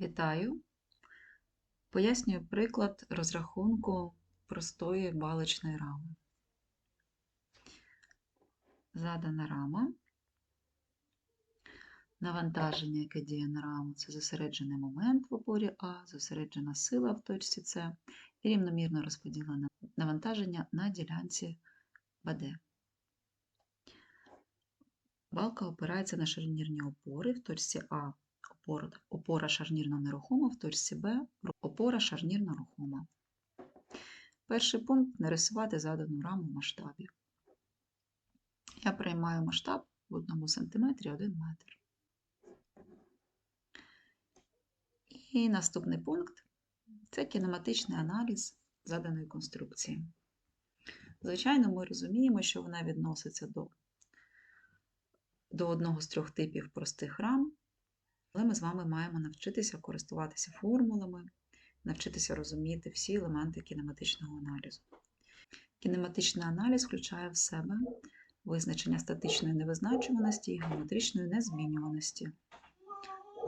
Вітаю! Пояснюю приклад розрахунку простої балочної рами. Задана рама. Навантаження, яке діє на раму, це зосереджений момент в опорі А, зосереджена сила в точці С і рівномірно розподілене навантаження на ділянці БД. Балка опирається на шарнірні опори в точці А опора, опора шарнірно нерухома, в точці Б опора шарнірно рухома. Перший пункт нарисувати задану раму в масштабі. Я приймаю масштаб в 1 см 1 метр. І наступний пункт це кінематичний аналіз заданої конструкції. Звичайно, ми розуміємо, що вона відноситься до, до одного з трьох типів простих рам, але ми з вами маємо навчитися користуватися формулами, навчитися розуміти всі елементи кінематичного аналізу. Кінематичний аналіз включає в себе визначення статичної невизначуваності і геометричної незмінюваності.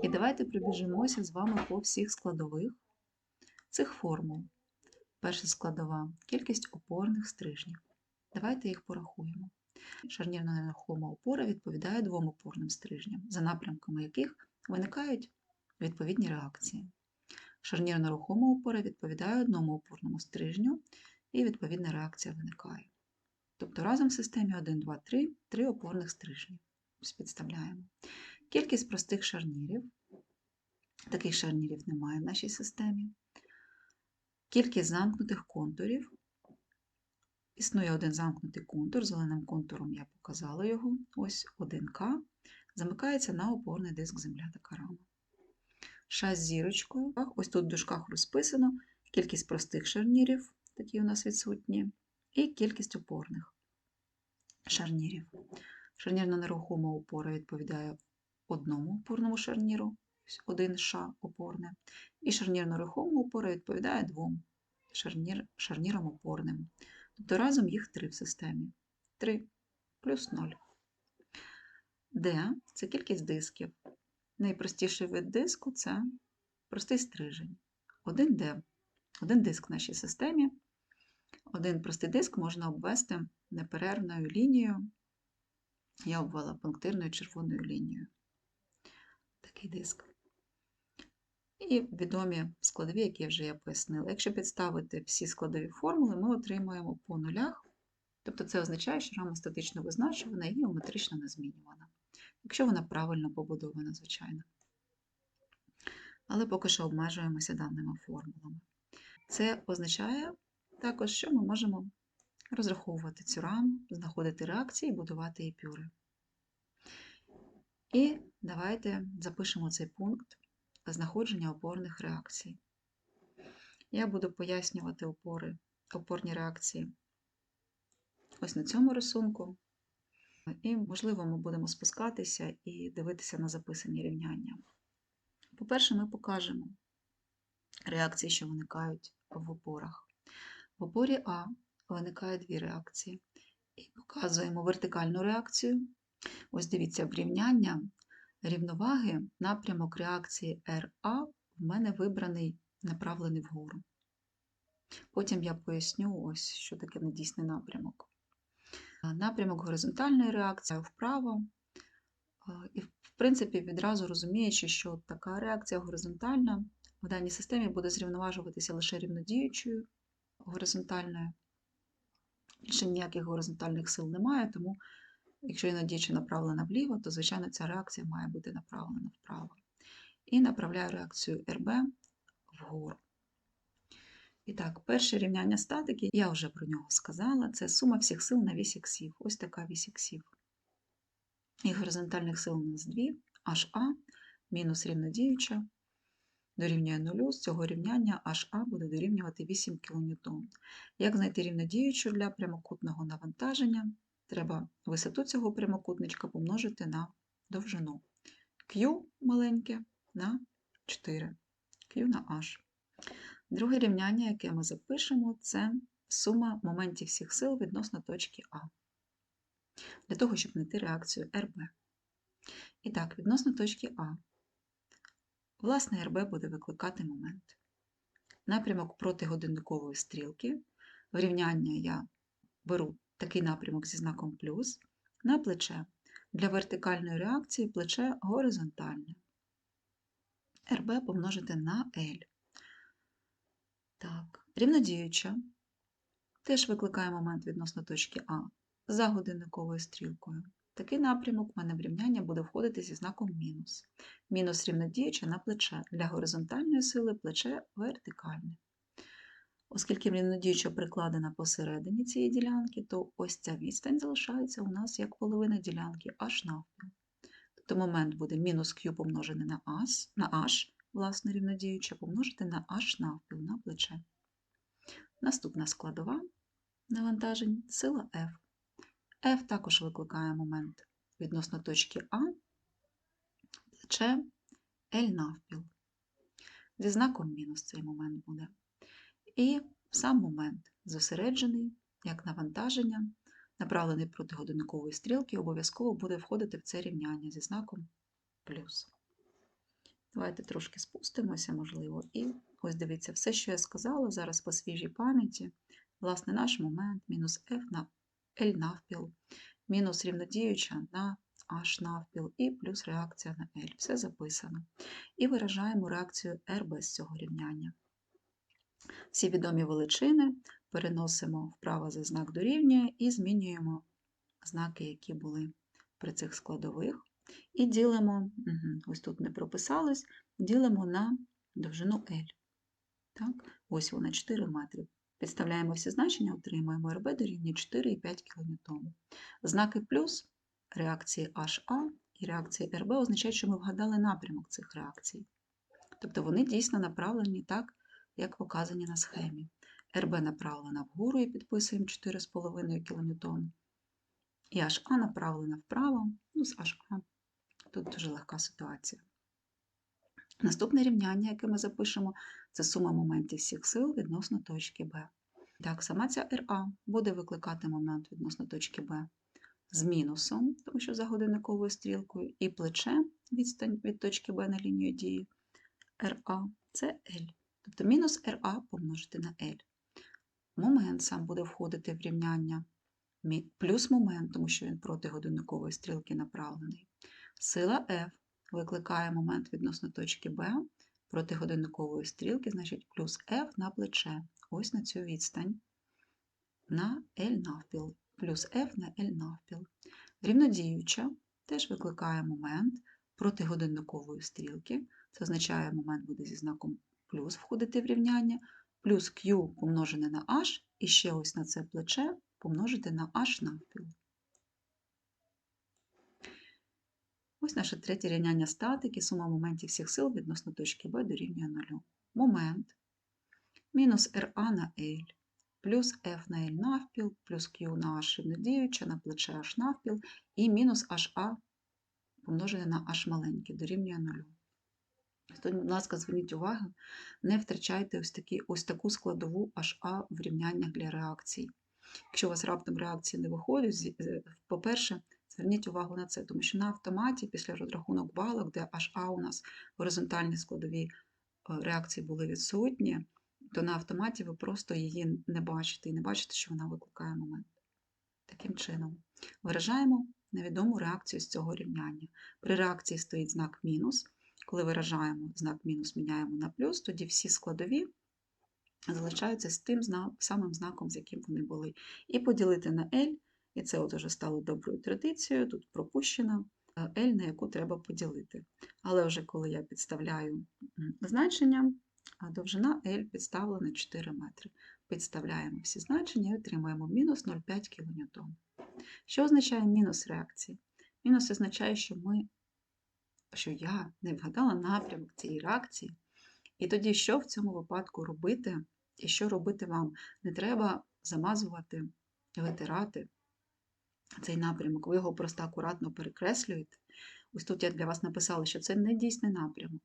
І давайте пробіжимося з вами по всіх складових цих формул. Перша складова кількість опорних стрижнів. Давайте їх порахуємо. Шарнірно нерухома опора відповідає двом опорним стрижням, за напрямками яких виникають відповідні реакції. Шарнірно рухома опора відповідає одному опорному стрижню, і відповідна реакція виникає. Тобто разом в системі 1, 2, 3 три опорних стрижні. Підставляємо. Кількість простих шарнірів. Таких шарнірів немає в нашій системі. Кількість замкнутих контурів. Існує один замкнутий контур, зеленим контуром я показала його, ось 1К, замикається на опорний диск земля та рама. Ша з зірочкою, ось тут в дужках розписано кількість простих шарнірів, такі у нас відсутні, і кількість опорних шарнірів. Шарнірна нерухома опора відповідає одному опорному шарніру, один ша опорне, і шарнірно рухома опора відповідає двом шарнір, шарнірам опорним. Тобто разом їх три в системі. 3 плюс 0. D це кількість дисків. Найпростіший вид диску це простий стрижень. Один D, один диск в нашій системі. Один простий диск можна обвести неперервною лінією. Я обвела пунктирною червоною лінією. Такий диск. І відомі складові, які вже я пояснила. Якщо підставити всі складові формули, ми отримаємо по нулях. Тобто це означає, що рама статично визначувана і геометрично не змінювана. Якщо вона правильно побудована, звичайно. Але поки що обмежуємося даними формулами. Це означає також, що ми можемо розраховувати цю раму, знаходити реакції і будувати епюри. І давайте запишемо цей пункт знаходження опорних реакцій. Я буду пояснювати опори, опорні реакції ось на цьому рисунку. І, можливо, ми будемо спускатися і дивитися на записані рівняння. По-перше, ми покажемо реакції, що виникають в опорах. В опорі А виникає дві реакції. І показуємо вертикальну реакцію. Ось дивіться, в рівняння рівноваги напрямок реакції RA в мене вибраний направлений вгору. Потім я поясню, ось, що таке недійсний напрямок. Напрямок горизонтальної реакції вправо. І, в принципі, відразу розуміючи, що така реакція горизонтальна в даній системі буде зрівноважуватися лише рівнодіючою горизонтальною. Більше ніяких горизонтальних сил немає, тому якщо рівнодіюча направлена вліво, то, звичайно, ця реакція має бути направлена вправо. І направляю реакцію РБ вгору. І так, перше рівняння статики, я вже про нього сказала, це сума всіх сил на вісь іксів. Ось така вісь іксів. І горизонтальних сил у нас дві, HA мінус рівнодіюча дорівнює нулю. З цього рівняння HA буде дорівнювати 8 кН. Як знайти рівнодіючу для прямокутного навантаження? Треба висоту цього прямокутничка помножити на довжину. Q маленьке на 4, Q на H. Друге рівняння, яке ми запишемо, це сума моментів всіх сил відносно точки А. Для того, щоб знайти реакцію РБ. І так, відносно точки А. власне РБ буде викликати момент. Напрямок проти годинникової стрілки. В я беру такий напрямок зі знаком плюс на плече. Для вертикальної реакції плече горизонтальне. РБ помножити на L. Так, рівнодіюча. Теж викликає момент відносно точки А за годинниковою стрілкою. Такий напрямок в буде входити зі знаком мінус. Мінус рівнодіюча на плече. Для горизонтальної сили плече вертикальне. Оскільки рівнодіюча прикладена посередині цієї ділянки, то ось ця відстань залишається у нас як половина ділянки аж навпіл. Тобто момент буде мінус Q помножений на H, власне, рівнодіюча, помножити на H навпіл на плече. Наступна складова навантажень сила F. F також викликає момент відносно точки А, плече L навпіл. Зі знаком мінус цей момент буде. І сам момент зосереджений, як навантаження, направлений проти годинникової стрілки, обов'язково буде входити в це рівняння зі знаком плюс. Давайте трошки спустимося, можливо, і ось дивіться, все, що я сказала зараз по свіжій пам'яті, власне, наш момент мінус F на L навпіл, мінус рівнодіюча на H навпіл і плюс реакція на L. Все записано. І виражаємо реакцію R без цього рівняння. Всі відомі величини переносимо вправо за знак дорівнює і змінюємо знаки, які були при цих складових. І ділимо, ось тут не прописалось, ділимо на довжину L. Так? Ось вона 4 метри. Підставляємо всі значення, отримаємо РБ дорівнює 4,5 кН. Знаки плюс реакції HA і реакції РБ означають, що ми вгадали напрямок цих реакцій. Тобто вони дійсно направлені так, як показані на схемі. РБ направлена вгору і підписуємо 4,5 кН. І HA направлена вправо, ну з HA. Тут дуже легка ситуація. Наступне рівняння, яке ми запишемо, це сума моментів всіх сил відносно точки Б. Так, сама ця РА буде викликати момент відносно точки Б з мінусом, тому що за годинниковою стрілкою, і плече відстань від точки Б на лінію дії РА це L. Тобто мінус РА помножити на L. Момент сам буде входити в рівняння плюс момент, тому що він проти годинникової стрілки направлений. Сила F викликає момент відносно точки Б проти годинникової стрілки, значить плюс F на плече. Ось на цю відстань на L навпіл, плюс F на L навпіл. Рівнодіюча теж викликає момент проти годинникової стрілки. Це означає, момент буде зі знаком плюс входити в рівняння, плюс Q помножене на H, і ще ось на це плече помножити на H навпіл. Ось наше третє рівняння статики, сума моментів всіх сил відносно точки Б дорівнює 0. Момент мінус RA на L, плюс F на L навпіл, плюс Q на H рівнодіюча, на плече H навпіл, і мінус HA помножене на H маленьке дорівнює 0. Тут, будь ласка, зверніть увагу, не втрачайте ось, такі, ось таку складову HA в рівняннях для реакцій. Якщо у вас раптом реакції не виходять, по-перше, Зверніть увагу на це, тому що на автоматі, після розрахунок балок, де аж А у нас горизонтальні складові е, реакції були відсутні, то на автоматі ви просто її не бачите і не бачите, що вона викликає момент. Таким чином, виражаємо невідому реакцію з цього рівняння. При реакції стоїть знак мінус. Коли виражаємо знак мінус, міняємо на плюс, тоді всі складові залишаються з тим самим знаком, з яким вони були. І поділити на L. І це от уже стало доброю традицією, тут пропущена L, на яку треба поділити. Але вже коли я підставляю значення, довжина L підставлена 4 метри. Підставляємо всі значення і отримаємо мінус 0,5 кН. Що означає мінус реакції? Мінус означає, що ми, що я не вгадала напрямок цієї реакції. І тоді, що в цьому випадку робити, і що робити вам? Не треба замазувати, витирати цей напрямок, ви його просто акуратно перекреслюєте. Ось тут я для вас написала, що це не дійсний напрямок.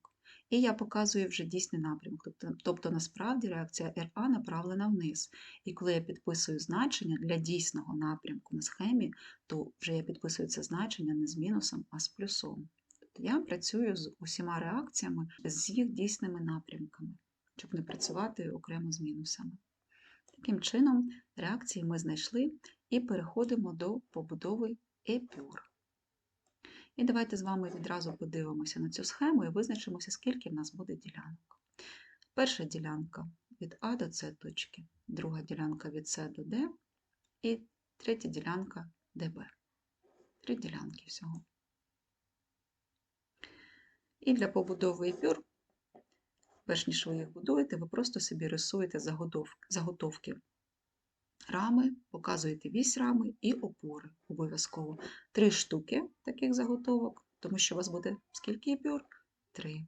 І я показую вже дійсний напрямок. Тобто, тобто насправді реакція РА направлена вниз. І коли я підписую значення для дійсного напрямку на схемі, то вже я підписую це значення не з мінусом, а з плюсом. Я працюю з усіма реакціями з їх дійсними напрямками, щоб не працювати окремо з мінусами. Таким чином, реакції ми знайшли і переходимо до побудови епюр. І давайте з вами відразу подивимося на цю схему і визначимося, скільки в нас буде ділянок. Перша ділянка від А до С точки, друга ділянка від С до Д і третя ділянка ДБ. Три ділянки всього. І для побудови епюр, перш ніж ви їх будуєте, ви просто собі рисуєте заготовки рами, показуєте вісь рами і опори обов'язково. Три штуки таких заготовок, тому що у вас буде скільки епюр? Три.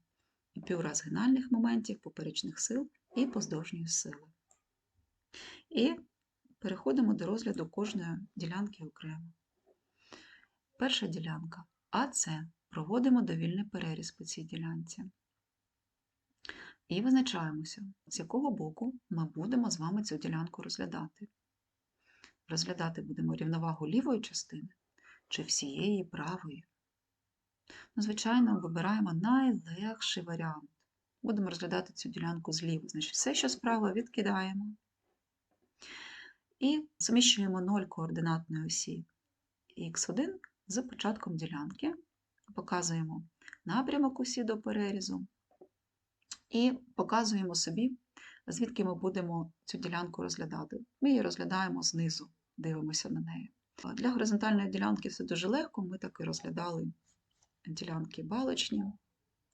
Епюра згинальних моментів, поперечних сил і поздовжньої сили. І переходимо до розгляду кожної ділянки окремо. Перша ділянка АЦ. Проводимо довільний переріз по цій ділянці. І визначаємося, з якого боку ми будемо з вами цю ділянку розглядати. Розглядати будемо рівновагу лівої частини чи всієї правої. Ну, Звичайно, вибираємо найлегший варіант. Будемо розглядати цю ділянку зліва. Значить, все, що справа, відкидаємо. І зміщуємо 0 координатної осі х1 з початком ділянки. Показуємо напрямок осі до перерізу і показуємо собі, звідки ми будемо цю ділянку розглядати. Ми її розглядаємо знизу, дивимося на неї. Для горизонтальної ділянки все дуже легко, ми так і розглядали ділянки балочні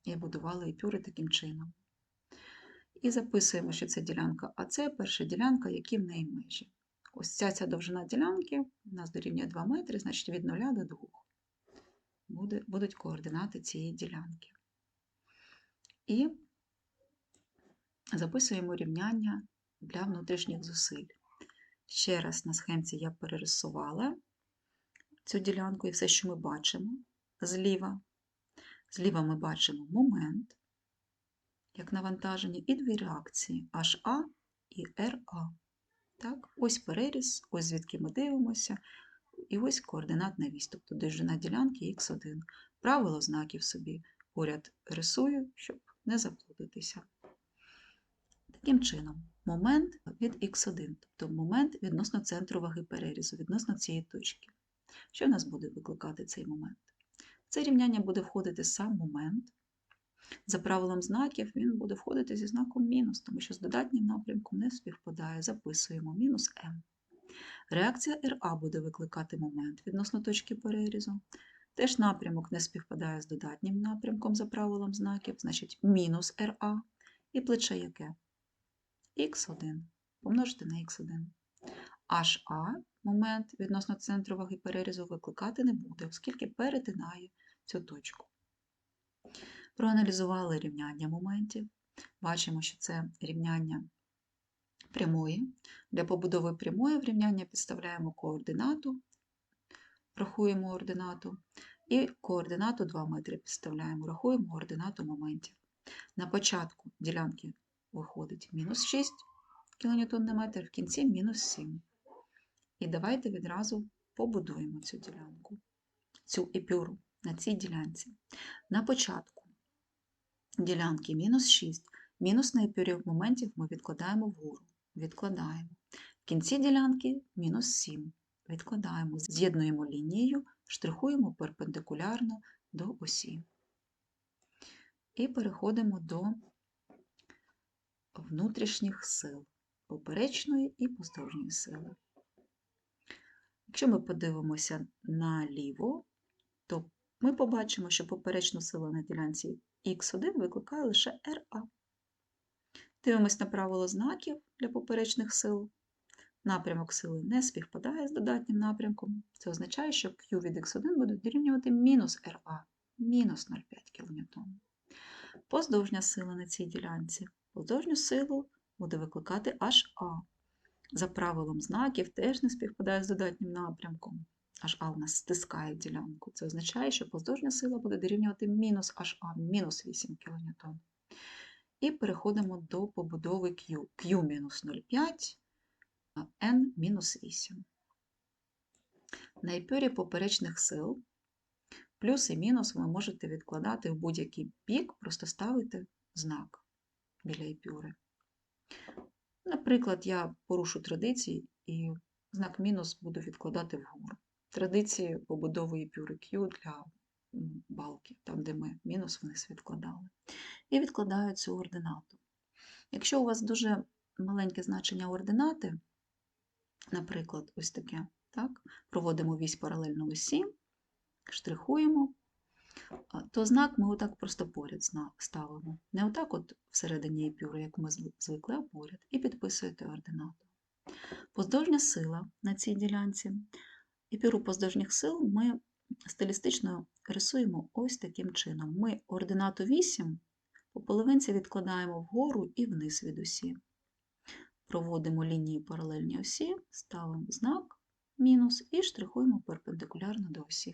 і будували епюри таким чином. І записуємо, що це ділянка А це перша ділянка, які в неї межі. Ось ця ця довжина ділянки у нас дорівнює 2 метри, значить від 0 до 2 буде, будуть координати цієї ділянки. І записуємо рівняння для внутрішніх зусиль. Ще раз на схемці я перерисувала цю ділянку і все, що ми бачимо зліва. Зліва ми бачимо момент, як навантаження, і дві реакції HA і RA. Так? Ось переріз, ось звідки ми дивимося, і ось координатна вісь, тобто довжина ділянки х1. Правило знаків собі поряд рисую, щоб не заплутатися. Таким чином, момент від х1, тобто момент відносно центру ваги перерізу, відносно цієї точки. Що в нас буде викликати цей момент? В це рівняння буде входити сам момент. За правилом знаків він буде входити зі знаком мінус, тому що з додатнім напрямком не співпадає. Записуємо мінус m. Реакція RA буде викликати момент відносно точки перерізу. Теж напрямок не співпадає з додатнім напрямком за правилом знаків, значить мінус RA. І плече яке? Х1 помножити на х1. HA момент відносно центру ваги перерізу викликати не буде, оскільки перетинає цю точку. Проаналізували рівняння моментів. Бачимо, що це рівняння прямої. Для побудови прямої в рівняння підставляємо координату, рахуємо ординату, і координату 2 метри підставляємо, рахуємо ординату моментів. На початку ділянки виходить мінус 6 кН на метр, в кінці мінус 7. І давайте відразу побудуємо цю ділянку, цю епюру на цій ділянці. На початку ділянки мінус 6, мінус на епюрі моментів ми відкладаємо вгору відкладаємо. В кінці ділянки мінус 7. Відкладаємо, з'єднуємо лінією, штрихуємо перпендикулярно до осі. І переходимо до внутрішніх сил, поперечної і поздовжньої сили. Якщо ми подивимося наліво, то ми побачимо, що поперечну силу на ділянці х1 викликає лише РА. Дивимось на правило знаків для поперечних сил. Напрямок сили не співпадає з додатнім напрямком. Це означає, що Q від x1 буде дорівнювати мінус RA, мінус 0,5 кН. Поздовжня сила на цій ділянці. Поздовжню силу буде викликати HA. За правилом знаків теж не співпадає з додатнім напрямком. HA у нас стискає ділянку. Це означає, що поздовжня сила буде дорівнювати мінус HA, мінус 8 кН. І переходимо до побудови Q. Q-0,5, N-8. На епюрі поперечних сил плюс і мінус ви можете відкладати в будь-який бік, просто ставити знак біля епюри. Наприклад, я порушу традиції і знак мінус буду відкладати вгору. Традиції побудови епюри Q для балки, там, де ми мінус вниз відкладали. І відкладаю цю ординату. Якщо у вас дуже маленьке значення ординати, наприклад, ось таке, так, проводимо вісь паралельно осі, штрихуємо, то знак ми отак просто поряд ставимо. Не отак от всередині епюри, як ми звикли, а поряд, і підписуєте ординату. Поздовжня сила на цій ділянці. Епюру поздовжніх сил ми стилістично рисуємо ось таким чином. Ми ординату 8 по половинці відкладаємо вгору і вниз від осі. Проводимо лінії паралельні осі, ставимо знак мінус і штрихуємо перпендикулярно до осі.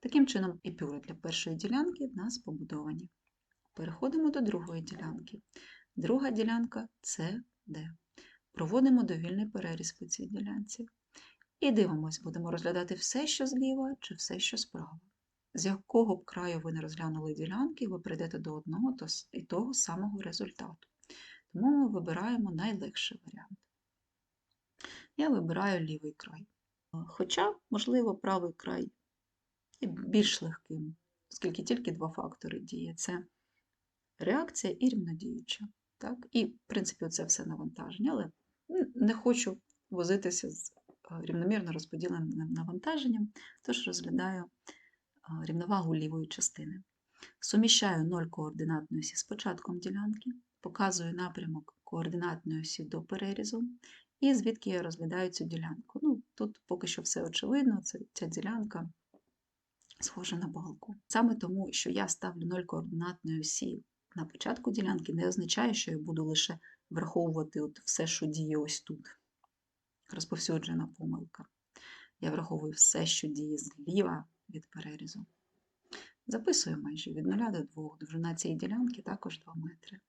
Таким чином, епюри для першої ділянки в нас побудовані. Переходимо до другої ділянки. Друга ділянка це D. Проводимо довільний переріз по цій ділянці. І дивимось, будемо розглядати все, що зліва, чи все, що справа. З якого б краю ви не розглянули ділянки, ви прийдете до одного і того самого результату. Тому ми вибираємо найлегший варіант. Я вибираю лівий край. Хоча, можливо, правий край і більш легким, оскільки тільки два фактори діє. Це реакція і рівнодіюча. Так? І, в принципі, це все навантаження, але не хочу возитися з е, рівномірно розподіленим навантаженням, тож розглядаю е, рівновагу лівої частини. Суміщаю 0 координатної осі з початком ділянки, показую напрямок координатної осі до перерізу, і звідки я розглядаю цю ділянку. Ну, тут поки що все очевидно, це ця ділянка схожа на балку. Саме тому, що я ставлю 0 координатної осі на початку ділянки, не означає, що я буду лише враховувати от все, що діє ось тут. Розповсюджена помилка. Я враховую все, що діє зліва від перерізу. Записую майже від 0 до 2. Довжина цієї ділянки також 2 метри.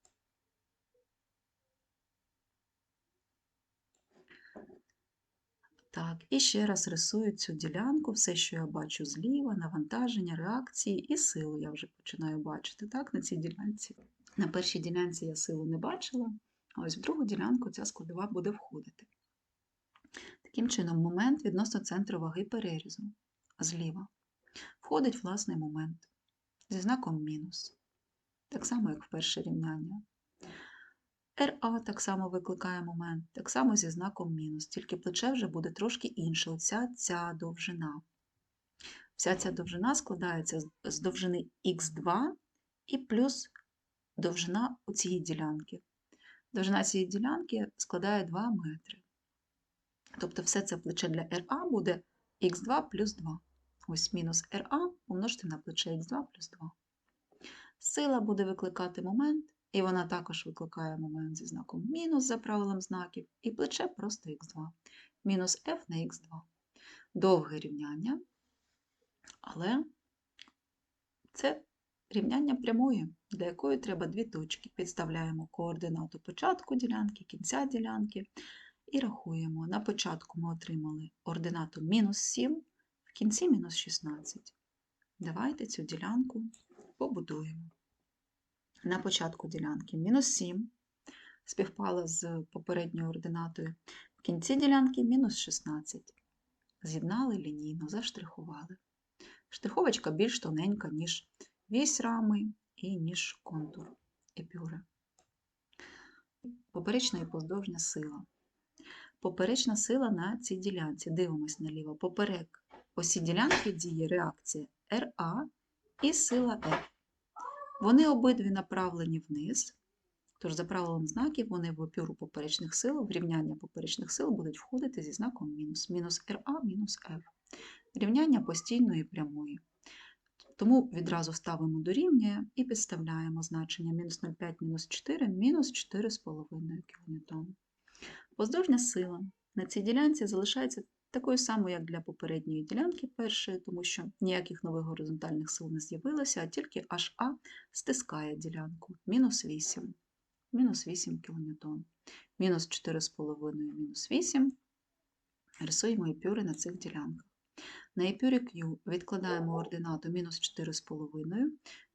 Так, і ще раз рисую цю ділянку, все, що я бачу зліва, навантаження, реакції і силу я вже починаю бачити так, на цій ділянці. На першій ділянці я силу не бачила, а ось в другу ділянку ця складова буде входити. Таким чином, момент відносно центру ваги перерізу зліва входить власний момент зі знаком мінус, так само, як в перше рівняння. РА так само викликає момент, так само зі знаком мінус, тільки плече вже буде трошки інше. Оця ця довжина. Вся ця довжина складається з- довжини х2 і плюс довжина у цієї ділянки. Довжина цієї ділянки складає 2 метри. Тобто все це плече для РА буде х2 плюс 2. Ось мінус РА помножити на плече х2 плюс 2. Сила буде викликати момент, і вона також викликає момент зі знаком мінус за правилом знаків, і плече просто х2. Мінус f на х2. Довге рівняння, але це рівняння прямої, для якої треба дві точки. Підставляємо координату початку ділянки, кінця ділянки і рахуємо. На початку ми отримали ординату мінус 7, в кінці мінус 16. Давайте цю ділянку побудуємо. На початку ділянки мінус 7 співпала з попередньою ординатою. В кінці ділянки мінус 16. З'єднали лінійно, заштрихували. Штриховочка більш тоненька, ніж вісь рами і ніж контур епюри. Поперечна і поздовжня сила. Поперечна сила на цій ділянці. Дивимось наліво. Поперек осі ділянки діє реакція РА і сила F. Вони обидві направлені вниз, тож за правилом знаків вони в опіру поперечних сил, в рівняння поперечних сил будуть входити зі знаком мінус. Мінус РА, мінус F. Рівняння постійної прямої. Тому відразу ставимо дорівнює і підставляємо значення мінус 0,5, мінус 4, мінус 4,5 кН. Поздовжня сила на цій ділянці залишається такою самою, як для попередньої ділянки першої, тому що ніяких нових горизонтальних сил не з'явилося, а тільки HA стискає ділянку. Мінус 8. Мінус 8 кН. Мінус 4,5, мінус 8. Рисуємо епюри на цих ділянках. На епюрі Q відкладаємо ординату мінус 4,5.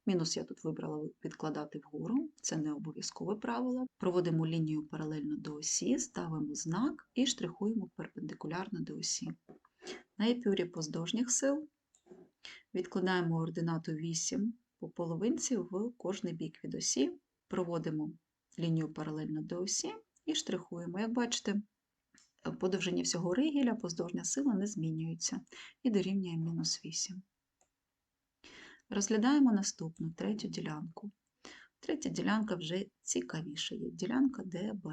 Мінус я тут вибрала відкладати вгору, це не обов'язкове правило. Проводимо лінію паралельно до осі, ставимо знак і штрихуємо перпендикулярно до осі. На епюрі поздовжніх сил відкладаємо ординату 8 по половинці в кожний бік від осі, проводимо лінію паралельно до осі і штрихуємо. Як бачите, по довжині всього ригеля поздовжня сила не змінюється і дорівнює мінус 8. Розглядаємо наступну третю ділянку. Третя ділянка вже цікавіша є. Ділянка ДБ.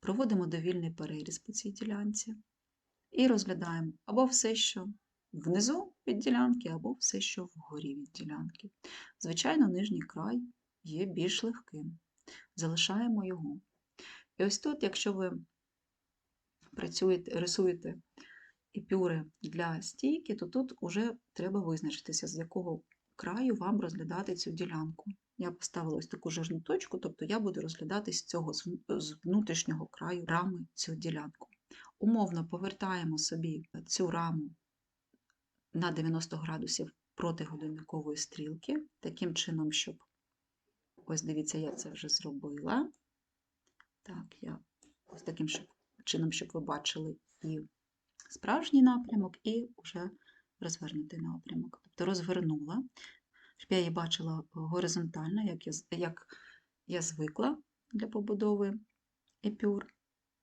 Проводимо довільний переріз по цій ділянці і розглядаємо або все, що внизу від ділянки, або все, що вгорі від ділянки. Звичайно, нижній край є більш легким. Залишаємо його. І ось тут, якщо ви працюєте, рисуєте епюри для стійки, то тут вже треба визначитися, з якого краю вам розглядати цю ділянку. Я поставила ось таку жирну точку, тобто я буду розглядати з цього з внутрішнього краю рами цю ділянку. Умовно повертаємо собі цю раму на 90 градусів проти годинникової стрілки, таким чином, щоб, ось дивіться, я це вже зробила. Так, я ось таким чином, щоб ви бачили і справжній напрямок, і вже розвернутий напрямок. Тобто розвернула, щоб я її бачила горизонтально, як я, як я звикла для побудови епюр.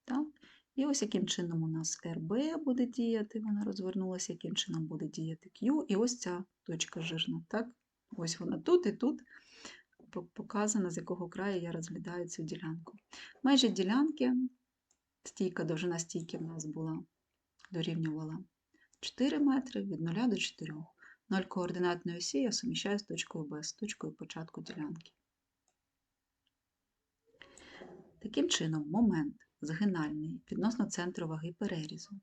Так? І ось яким чином у нас РБ буде діяти, вона розвернулася, яким чином буде діяти Q, і ось ця точка жирна. Так? Ось вона тут і тут показана, з якого краю я розглядаю цю ділянку. Межі ділянки, стійка, довжина стійки в нас була, дорівнювала 4 метри від 0 до 4. 0 координатної осі я суміщаю з точкою Б, з точкою початку ділянки. Таким чином, момент згинальний відносно центру ваги перерізу.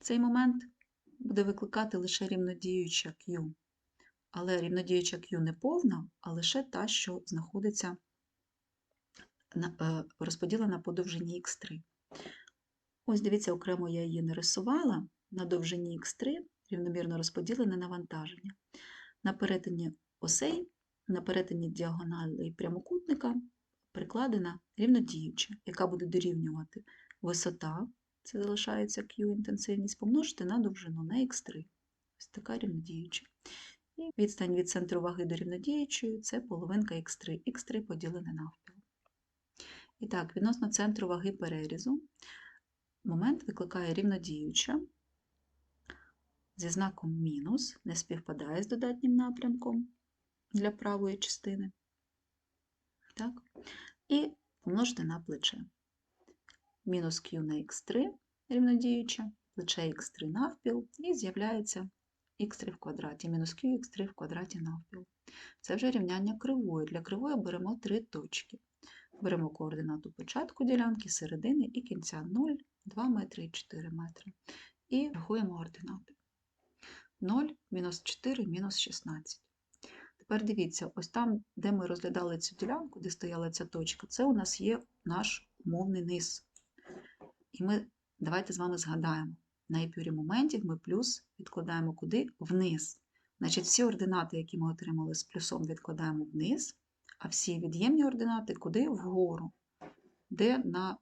Цей момент буде викликати лише рівнодіюча Q, але рівнодіюча Q не повна, а лише та, що знаходиться е, розподілена по довжині Х3. Ось дивіться, окремо я її не рисувала, на довжині Х3 рівномірно розподілене навантаження. На перетині осей, на перетині діагоналей прямокутника прикладена рівнодіюча, яка буде дорівнювати висота, це залишається Q інтенсивність, помножити на довжину на х3. Ось така рівнодіюча. І відстань від центру ваги до рівнодіючої це половинка х3, х3 поділене навпіл. І так, відносно центру ваги перерізу, момент викликає рівнодіюча зі знаком мінус, не співпадає з додатнім напрямком для правої частини. Так? І помножити на плече. Мінус Q на х3 рівнодіюче, плече х3 навпіл, і з'являється х3 в квадраті, мінус Q х3 в квадраті навпіл. Це вже рівняння кривої. Для кривої беремо три точки. Беремо координату початку ділянки, середини і кінця 0, 2 метри і 4 метри. І рахуємо ординати. 0, мінус 4, мінус 16. Тепер дивіться, ось там, де ми розглядали цю ділянку, де стояла ця точка, це у нас є наш умовний низ. І ми давайте з вами згадаємо. На епюрі моментів ми плюс відкладаємо куди? Вниз. Значить, всі ординати, які ми отримали з плюсом, відкладаємо вниз, а всі від'ємні ординати куди? Вгору, де на,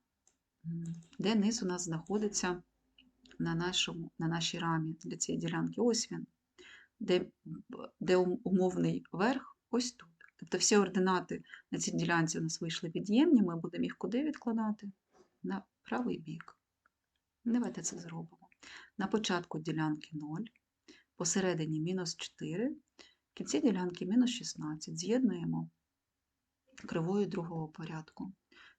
де низ у нас знаходиться на, нашому, на нашій рамі для цієї ділянки. Ось він де де умовний верх ось тут. Тобто всі ординати на цій ділянці у нас вийшли від'ємні, ми будемо їх куди відкладати? На правий бік. Давайте це зробимо. На початку ділянки 0, посередині мінус 4, в кінці ділянки мінус 16. З'єднуємо кривою другого порядку.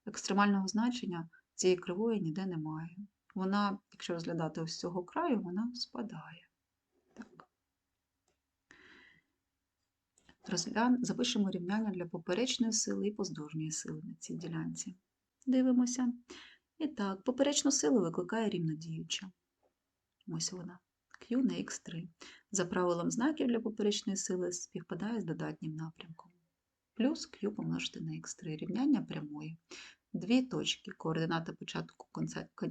Екстремального значення цієї кривої ніде немає. Вона, якщо розглядати ось цього краю, вона спадає. Розглян... Запишемо рівняння для поперечної сили і поздовжньої сили на цій ділянці. Дивимося. І так, поперечну силу викликає рівнодіюча. Ось вона. Q на х3. За правилом знаків для поперечної сили співпадає з додатнім напрямком. Плюс Q помножити на х3 рівняння прямої. Дві точки. Координата початку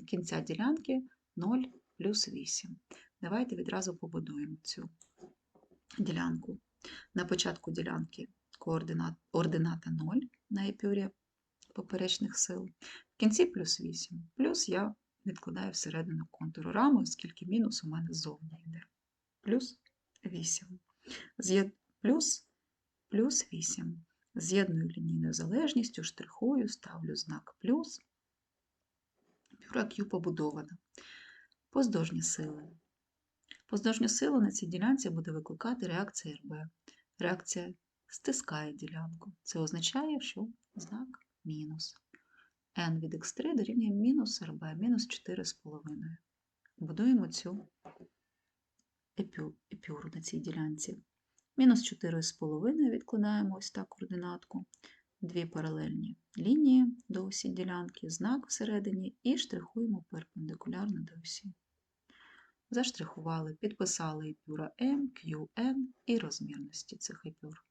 кінця ділянки 0 плюс 8. Давайте відразу побудуємо цю ділянку. На початку ділянки координат, ордината 0 на епюрі поперечних сил. В кінці плюс 8. Плюс я відкладаю всередину контуру рами, оскільки мінус у мене ззовні йде. Плюс 8. З'єд... Плюс, плюс 8. З'єдную лінійною залежністю, штрихую, ставлю знак плюс. Пюра Q побудована. Поздовжні сили. Поздовжню силу на цій ділянці буде викликати реакція РБ. Реакція стискає ділянку. Це означає, що знак мінус. n від x3 дорівнює мінус РБ, мінус 4,5. Будуємо цю епюру на цій ділянці. Мінус 4,5 відкладаємо ось так координатку. Дві паралельні лінії до осі ділянки, знак всередині і штрихуємо перпендикулярно до осі. Заштрихували, підписали епюра M, Q, N і розмірності цих епюр.